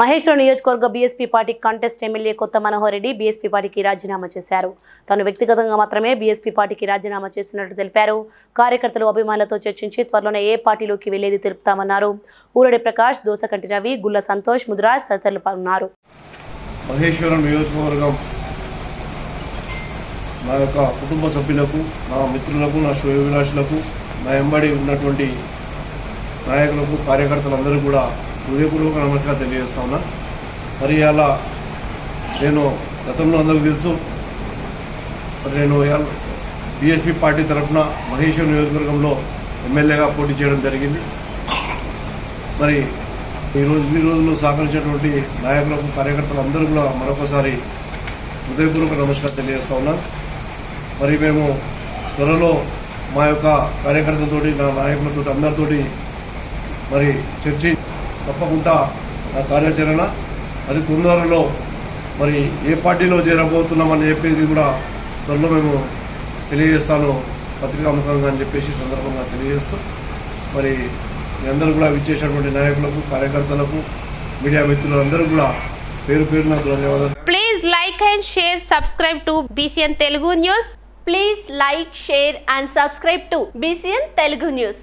మహేశ్వరం నియోజకవర్గ BSP party contest MLA కొత్త Manohar Reddy BSP పార్టీకి రాజీనామా చేశారు. తాను వ్యక్తిగతంగా మాత్రమే బీఎస్పీ పార్టీకి రాజీనామా చేస్తున్నట్లు తెలిపారు. కార్యకర్తలు అభిమానులతో చర్చించి త్వరలోనే ఏ పార్టీలోకి వెళ్ళేది తెలుపుతామన్నారు. ఊరడి ప్రకాష్ దోసకంటి రవి గుల్ల సంతోష్ ముదిరాజ్ తదితరులు పాల్గొన్నారు. మహేశ్వరం నియోజకవర్గం నా యొక్క కుటుంబ సభ్యులకు నా మిత్రులకు నా శ్రేయోభిలాషులకు నా ఎంబడి ఉన్నటువంటి నాయకులకు కార్యకర్తలందరూ కూడా హృదయపూర్వక నమస్కారం తెలియజేస్తా ఉన్నా. మరి అలా నేను గతంలో అందరికీ తెలుసు మరి నేను బీఎస్పీ పార్టీ తరఫున మహేశ్వర్ నియోజకవర్గంలో ఎమ్మెల్యేగా పోటీ చేయడం జరిగింది. మరి ఈ రోజు ఈ రోజుల్లో సహకరించినటువంటి నాయకులకు కార్యకర్తలు అందరూ కూడా మరొకసారి హృదయపూర్వక నమస్కారం తెలియజేస్తా ఉన్నాను మరి మేము త్వరలో మా యొక్క కార్యకర్తలతోటి నా నాయకులతో అందరితోటి మరి చర్చి తప్పకుండా నా కార్యాచరణ అది తొందరలో మరి ఏ పార్టీలో చేరబోతున్నామని చెప్పేది కూడా త్వరలో మేము తెలియజేస్తాను పత్రికాముఖంగా అని చెప్పేసి సందర్భంగా తెలియజేస్తూ మరి మీ అందరూ కూడా విచ్చేసినటువంటి నాయకులకు కార్యకర్తలకు మీడియా మిత్రులందరూ కూడా పేరు పేరున ధన్యవాదాలు. Please like and share subscribe to BCN Telugu news please like share and subscribe to BCN Telugu news